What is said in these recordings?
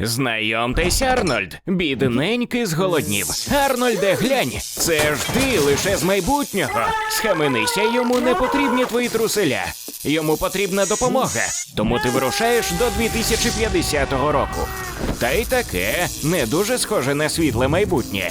Знайомтесь, Арнольд, бідненький зголоднів. Арнольде, глянь, це ж ти лише з майбутнього. Схаменися, йому не потрібні твої труселя. Йому потрібна допомога, тому ти вирушаєш до 2050 року. Та й таке не дуже схоже на світле майбутнє.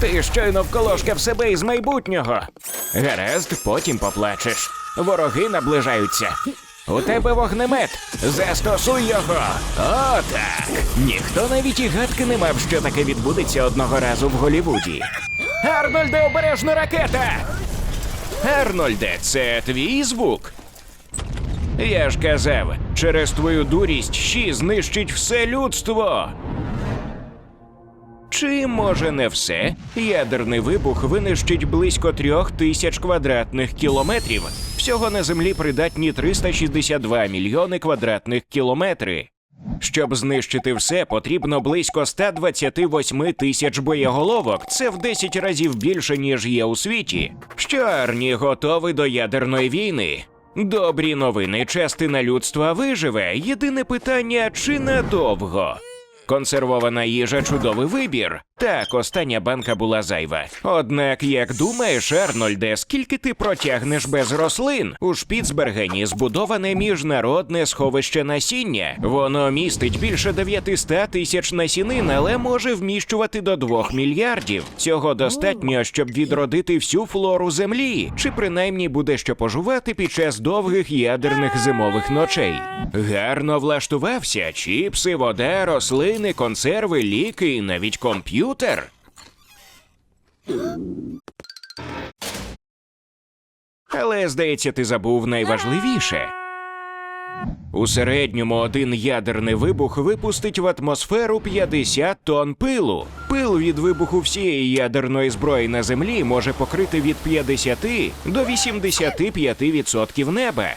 Ти щойно вколошкав себе із майбутнього. Гаразд, потім поплачеш. Вороги наближаються. У тебе вогнемет. Застосуй його. О, так. Ніхто навіть і гадки не мав, що таке відбудеться одного разу в Голівуді. Арнольде, обережно ракета! Арнольде, це твій звук. Я ж казав, через твою дурість щі знищить все людство. Чи може не все? Ядерний вибух винищить близько трьох тисяч квадратних кілометрів. Всього на землі придатні 362 мільйони квадратних кілометри. Щоб знищити все, потрібно близько 128 тисяч боєголовок. Це в 10 разів більше, ніж є у світі. Що Арні готовий до ядерної війни? Добрі новини, частина людства виживе. Єдине питання чи надовго? Консервована їжа чудовий вибір. Так, остання банка була зайва. Однак, як думаєш, Арнольде, скільки ти протягнеш без рослин? У Шпіцбергені збудоване міжнародне сховище насіння. Воно містить більше 900 тисяч насінин, але може вміщувати до 2 мільярдів. Цього достатньо, щоб відродити всю флору землі, чи принаймні буде що пожувати під час довгих ядерних зимових ночей. Гарно влаштувався чіпси, вода, рослини, консерви, ліки і навіть комп'ютер. Але, здається, ти забув найважливіше. У середньому один ядерний вибух випустить в атмосферу 50 тонн пилу. Пил від вибуху всієї ядерної зброї на землі може покрити від 50 до 85% неба.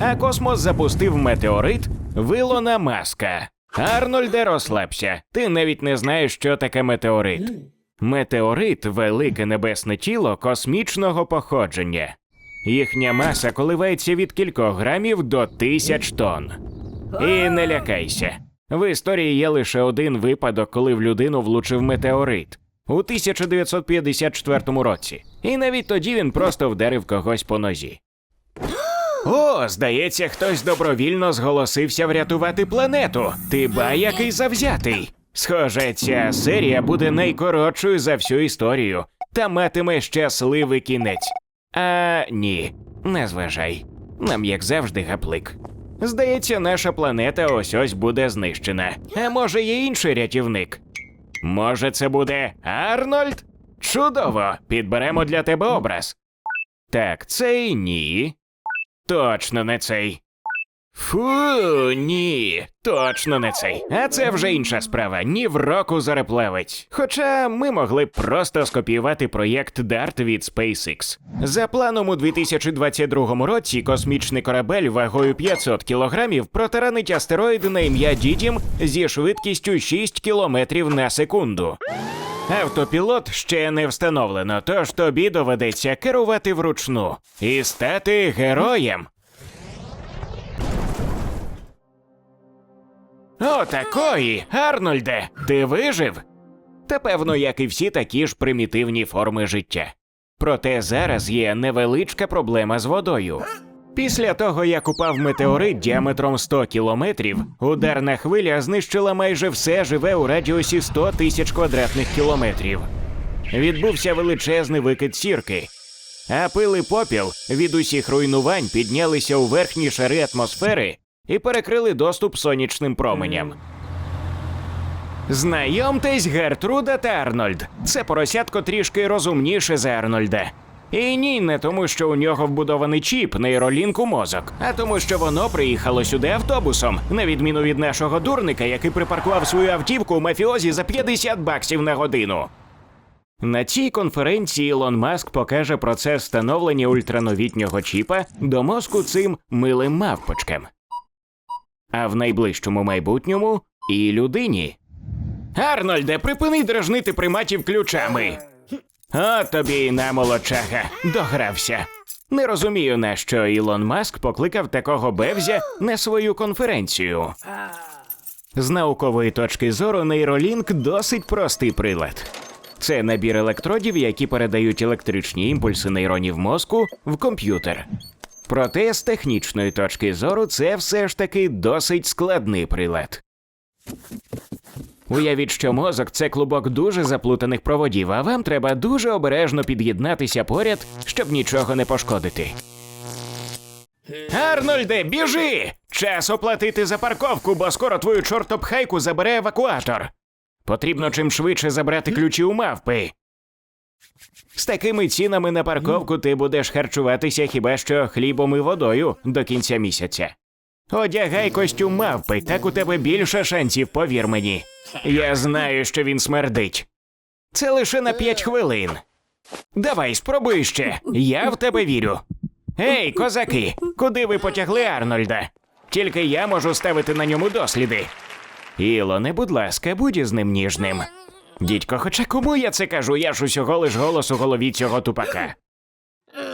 А космос запустив метеорит Вилона Маска. Арнольде, розслабся. Ти навіть не знаєш, що таке метеорит. Метеорит велике небесне тіло космічного походження. Їхня маса коливається від кількох грамів до тисяч тонн. І не лякайся. В історії є лише один випадок, коли в людину влучив метеорит у 1954 році. І навіть тоді він просто вдарив когось по нозі. О, здається, хтось добровільно зголосився врятувати планету. Ти ба який завзятий. Схоже, ця серія буде найкоротшою за всю історію та матиме щасливий кінець. А ні, не зважай. Нам, як завжди, гаплик. Здається, наша планета ось ось буде знищена. А може, є інший рятівник? Може, це буде Арнольд? Чудово! Підберемо для тебе образ. Так, цей ні. Точно не цей. Фу, ні, точно не цей. А це вже інша справа. Ні в року зареплавець. Хоча ми могли б просто скопіювати проєкт DART від SpaceX. За планом у 2022 році космічний корабель вагою 500 кілограмів протаранить астероїд на ім'я Дідім зі швидкістю 6 кілометрів на секунду. Автопілот ще не встановлено, тож тобі доведеться керувати вручну і стати героєм. О, такої, Арнольде, ти вижив? Та певно, як і всі такі ж примітивні форми життя. Проте зараз є невеличка проблема з водою. Після того, як упав метеорит діаметром 100 кілометрів, ударна хвиля знищила майже все живе у радіусі 100 тисяч квадратних кілометрів. Відбувся величезний викид сірки, а пил і попіл від усіх руйнувань піднялися у верхні шари атмосфери і перекрили доступ сонячним променям. Знайомтесь, Гертруда та Арнольд. Це поросятко трішки розумніше за Арнольда. І ні, не тому, що у нього вбудований чіп, нейролінк у мозок, а тому, що воно приїхало сюди автобусом, на відміну від нашого дурника, який припаркував свою автівку у мафіозі за 50 баксів на годину. На цій конференції Ілон Маск покаже процес встановлення ультрановітнього чіпа до мозку цим милим мавпочкам. А в найближчому майбутньому і людині. Арнольде, припини дражнити приматів ключами. От тобі і на молодчага, догрався. Не розумію, на що Ілон Маск покликав такого бевзя на свою конференцію. З наукової точки зору нейролінк досить простий прилад. Це набір електродів, які передають електричні імпульси нейронів мозку в комп'ютер. Проте з технічної точки зору це все ж таки досить складний прилад. Уявіть, що мозок це клубок дуже заплутаних проводів, а вам треба дуже обережно під'єднатися поряд, щоб нічого не пошкодити. Арнольде, біжи! Час оплатити за парковку, бо скоро твою чортопхайку забере евакуатор. Потрібно чим швидше забрати ключі у мавпи. З такими цінами на парковку ти будеш харчуватися хіба що хлібом і водою до кінця місяця. Одягай костюм мавпи, так у тебе більше шансів, повір мені. Я знаю, що він смердить. Це лише на п'ять хвилин. Давай, спробуй ще. Я в тебе вірю. Ей, козаки, куди ви потягли Арнольда? Тільки я можу ставити на ньому досліди. Ілоне, будь ласка, будь із ним ніжним. Дідько, хоча кому я це кажу, я ж усього лиш голос у голові цього тупака.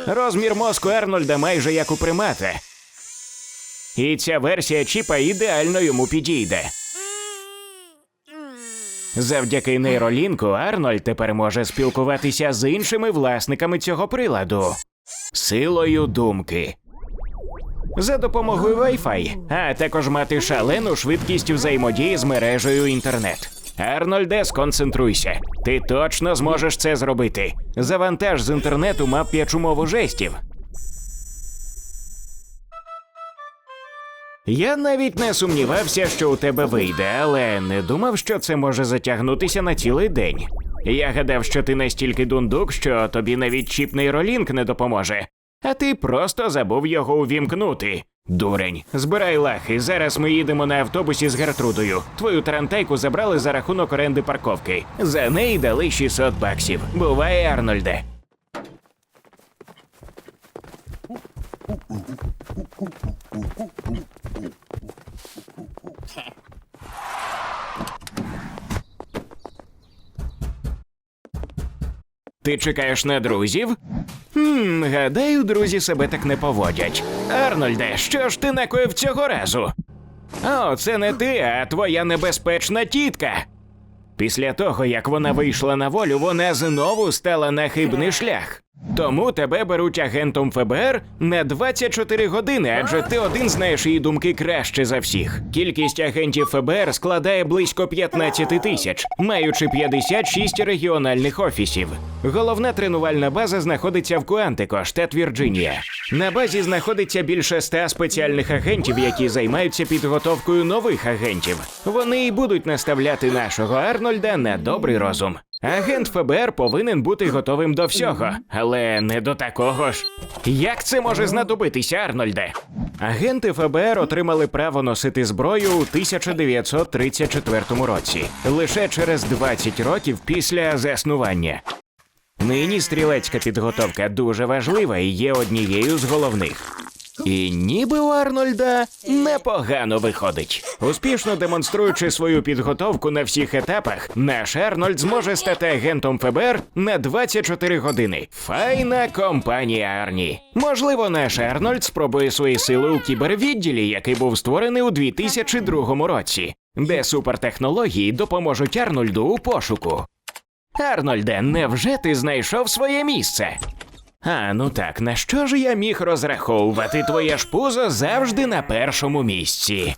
Розмір мозку Арнольда майже як у примата. І ця версія чіпа ідеально йому підійде. Завдяки нейролінку Арнольд тепер може спілкуватися з іншими власниками цього приладу силою думки. За допомогою Wi-Fi, а також мати шалену швидкість взаємодії з мережею інтернет. Арнольде, сконцентруйся. Ти точно зможеш це зробити. Завантаж з інтернету мап'ячу мову жестів. Я навіть не сумнівався, що у тебе вийде, але не думав, що це може затягнутися на цілий день. Я гадав, що ти настільки дундук, що тобі навіть чіп нейролінк не допоможе, а ти просто забув його увімкнути. Дурень, збирай лахи. Зараз ми їдемо на автобусі з Гертрудою. Твою тарантайку забрали за рахунок оренди парковки. За неї дали 600 баксів. Буває, Арнольде. Ти чекаєш на друзів? Хм, гадаю, друзі себе так не поводять. Арнольде, що ж ти накоїв цього разу? О, це не ти, а твоя небезпечна тітка. Після того, як вона вийшла на волю, вона знову стала на хибний шлях. Тому тебе беруть агентом ФБР на 24 години, адже ти один знаєш її думки краще за всіх. Кількість агентів ФБР складає близько 15 тисяч, маючи 56 регіональних офісів. Головна тренувальна база знаходиться в Куантико, штат Вірджинія. На базі знаходиться більше 100 спеціальних агентів, які займаються підготовкою нових агентів. Вони і будуть наставляти нашого Арнольда на добрий розум. Агент ФБР повинен бути готовим до всього, але не до такого ж. Як це може знадобитися, Арнольде? Агенти ФБР отримали право носити зброю у 1934 році, лише через 20 років після заснування. Нині стрілецька підготовка дуже важлива і є однією з головних. І ніби у Арнольда непогано виходить. Успішно демонструючи свою підготовку на всіх етапах, наш Арнольд зможе стати агентом ФБР на 24 години. Файна компанія Арні. Можливо, наш Арнольд спробує свої сили у кібервідділі, який був створений у 2002 році, де супертехнології допоможуть Арнольду у пошуку. Арнольде, невже ти знайшов своє місце? А, ну так, на що ж я міг розраховувати твоє ж пузо завжди на першому місці?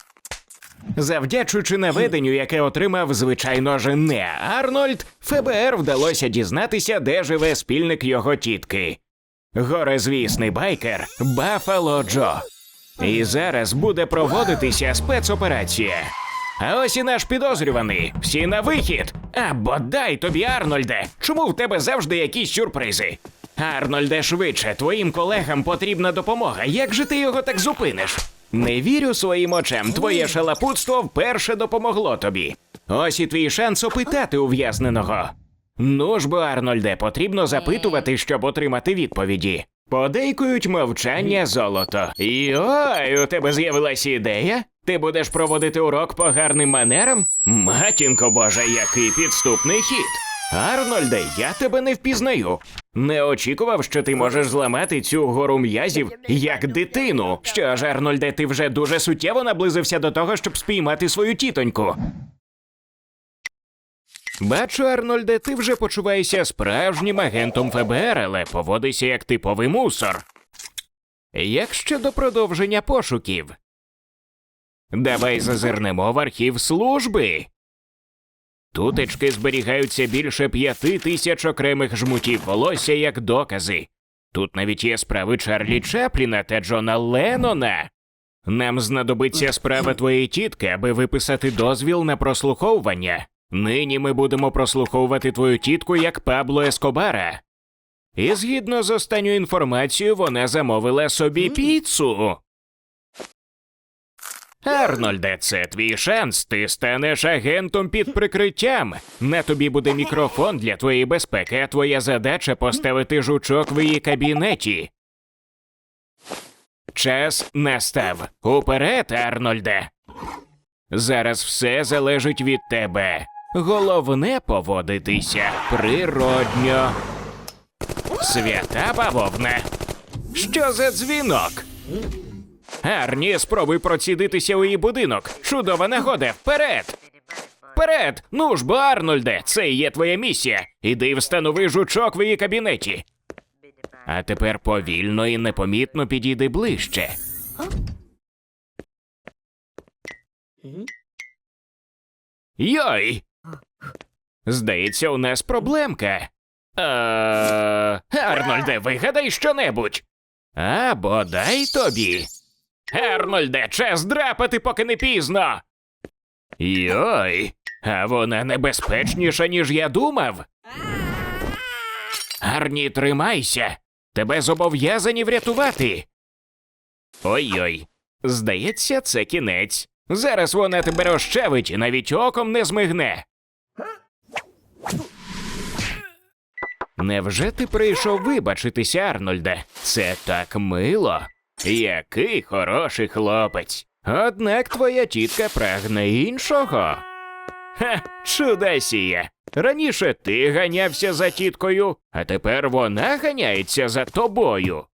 Завдячуючи наведенню, яке отримав, звичайно ж, не Арнольд, ФБР вдалося дізнатися, де живе спільник його тітки. Горезвісний байкер Баффало Джо. І зараз буде проводитися спецоперація. А ось і наш підозрюваний. Всі на вихід. А бодай тобі, Арнольде. Чому в тебе завжди якісь сюрпризи? Арнольде, швидше, твоїм колегам потрібна допомога. Як же ти його так зупиниш? Не вірю своїм очам. Твоє шалапутство вперше допомогло тобі. Ось і твій шанс опитати ув'язненого. Ну ж бо, Арнольде, потрібно запитувати, щоб отримати відповіді. Подейкують мовчання золото. І ой, у тебе з'явилася ідея? Ти будеш проводити урок по гарним манерам? Матінко Божа, який підступний хід. Арнольде, я тебе не впізнаю. Не очікував, що ти можеш зламати цю гору м'язів як дитину. Що ж, Арнольде, ти вже дуже суттєво наблизився до того, щоб спіймати свою тітоньку. Бачу, Арнольде, ти вже почуваєшся справжнім агентом ФБР, але поводишся як типовий мусор. Як щодо продовження пошуків? Давай зазирнемо в архів служби. Тутечки зберігаються більше п'яти тисяч окремих жмутів волосся як докази. Тут навіть є справи Чарлі Чапліна та Джона Леннона. Нам знадобиться справа твоєї тітки, аби виписати дозвіл на прослуховування. Нині ми будемо прослуховувати твою тітку як Пабло Ескобара. І згідно з останньою інформацією, вона замовила собі піцу. Арнольде, це твій шанс. Ти станеш агентом під прикриттям. На тобі буде мікрофон для твоєї безпеки, а твоя задача поставити жучок в її кабінеті. Час настав. Уперед, Арнольде. Зараз все залежить від тебе. Головне поводитися природньо. Свята бавовна. Що за дзвінок? Арні, спробуй процідитися у її будинок. Чудова нагода. Вперед! Вперед! Ну ж бо, Арнольде, це є твоя місія. Іди встанови жучок в її кабінеті. А тепер повільно і непомітно підійди ближче. Йой! Здається, у нас проблемка. Е, Арнольде, вигадай щонебудь. А бодай тобі. Арнольде, час драпати, поки не пізно. Йой, а вона небезпечніша, ніж я думав. Арні, тримайся. Тебе зобов'язані врятувати. Ой-ой, здається, це кінець. Зараз вона тебе розчавить і навіть оком не змигне. Невже ти прийшов вибачитися, Арнольде? Це так мило. Який хороший хлопець. Однак твоя тітка прагне іншого. Ха, чудесіє. Раніше ти ганявся за тіткою, а тепер вона ганяється за тобою.